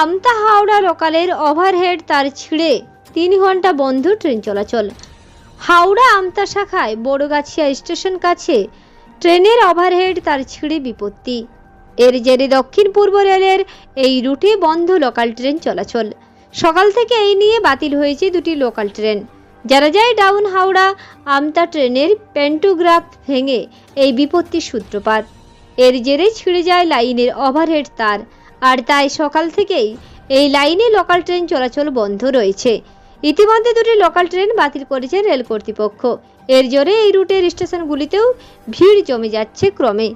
আমতা Howrah লোকালের overhead তার ছিঁড়ে তিন ঘণ্টা বন্ধ ট্রেন চলাচল। হাওড়া আমতা শাখায় বড়গাছিয়া স্টেশন কাছে ট্রেনের ওভারহেড তার ছিঁড়ে বিপত্তি। এর জেরে দক্ষিণ পূর্ব রেলের এই রুটে বন্ধ লোকাল ট্রেন চলাচল। সকাল থেকে এই নিয়ে বাতিল হয়েছে দুটি লোকাল ট্রেন। যারা যায় ডাউন হাওড়া, আমতা ট্রেনের প্যান্টোগ্রাফ ভেঙে এই বিপত্তির সূত্রপাত। এর জেরে ছিঁড়ে যায় লাইনের ওভারহেড তার। আর তাই সকাল থেকেই এই লাইনে লোকাল ট্রেন চলাচল বন্ধ রয়েছে। ইতিমধ্যে দুটি লোকাল ট্রেন বাতিল করেছে রেল কর্তৃপক্ষ। এর জোরে এই রুটের স্টেশনগুলিতেও ভিড় জমে যাচ্ছে ক্রমে।